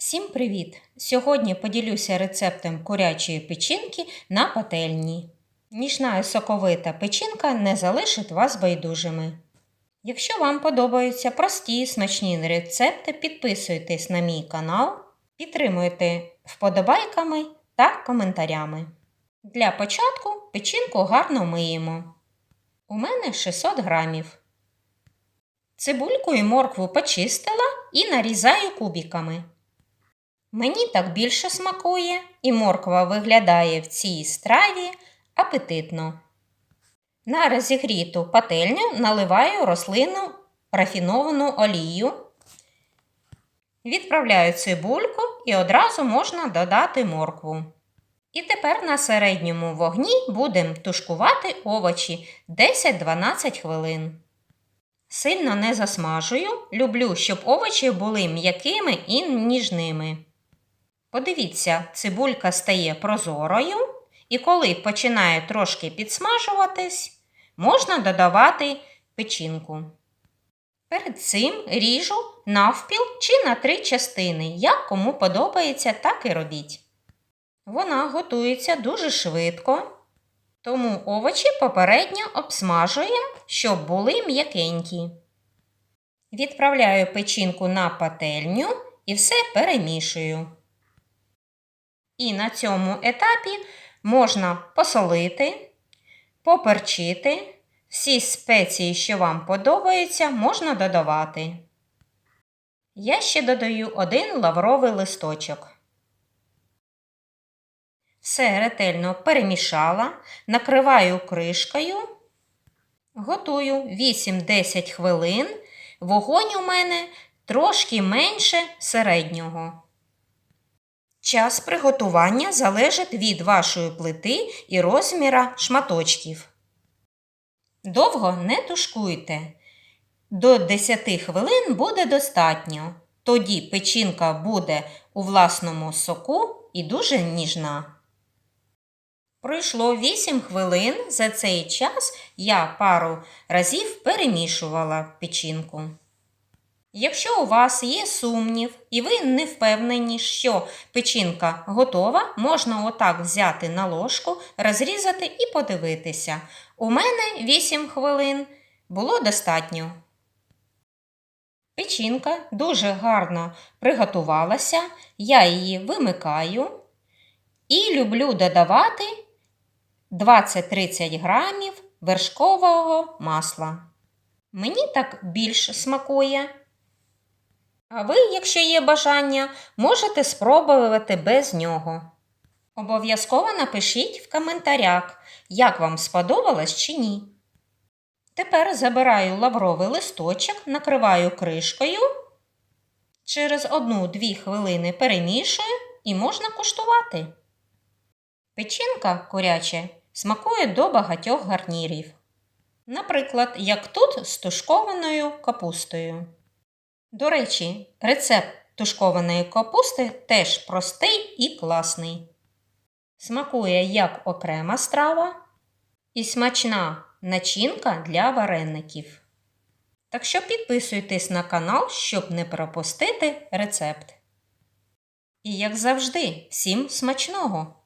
Всім привіт! Сьогодні поділюся рецептом курячої печінки на пательні. Ніжна і соковита печінка не залишить вас байдужими. Якщо вам подобаються прості і смачні рецепти, підписуйтесь на мій канал, підтримуйте вподобайками та коментарями. Для початку печінку гарно миємо. У мене 600 грамів. Цибульку і моркву почистила і нарізаю кубиками. Мені так більше смакує, і морква виглядає в цій страві апетитно. На розігріту пательню наливаю рослинну рафіновану олію. Відправляю цибульку і одразу можна додати моркву. І тепер на середньому вогні будемо тушкувати овочі 10-12 хвилин. Сильно не засмажую, люблю, щоб овочі були м'якими і ніжними. Подивіться, цибулька стає прозорою, і коли починає трошки підсмажуватись, можна додавати печінку. Перед цим ріжу навпіл чи на три частини, як кому подобається, так і робіть. Вона готується дуже швидко, тому овочі попередньо обсмажуємо, щоб були м'якенькі. Відправляю печінку на пательню і все перемішую. І на цьому етапі можна посолити, поперчити. Всі спеції, що вам подобаються, можна додавати. Я ще додаю один лавровий листочок. Все ретельно перемішала, накриваю кришкою, готую 8-10 хвилин. Вогонь у мене трошки менше середнього. Час приготування залежить від вашої плити і розміра шматочків. Довго не тушкуйте. До 10 хвилин буде достатньо. Тоді печінка буде у власному соку і дуже ніжна. Пройшло 8 хвилин. За цей час я пару разів перемішувала печінку. Якщо у вас є сумнів і ви не впевнені, що печінка готова, можна отак взяти на ложку, розрізати і подивитися. У мене 8 хвилин було достатньо. Печінка дуже гарно приготувалася, я її вимикаю і люблю додавати 20-30 грамів вершкового масла. Мені так більш смакує. А ви, якщо є бажання, можете спробувати без нього. Обов'язково напишіть в коментарях, як вам сподобалось чи ні. Тепер забираю лавровий листочок, накриваю кришкою. Через 1-2 хвилини перемішую і можна куштувати. Печінка куряча смакує до багатьох гарнірів. Наприклад, як тут з тушкованою капустою. До речі, рецепт тушкованої капусти теж простий і класний. Смакує як окрема страва і смачна начинка для вареників. Так що підписуйтесь на канал, щоб не пропустити рецепт. І, як завжди, всім смачного!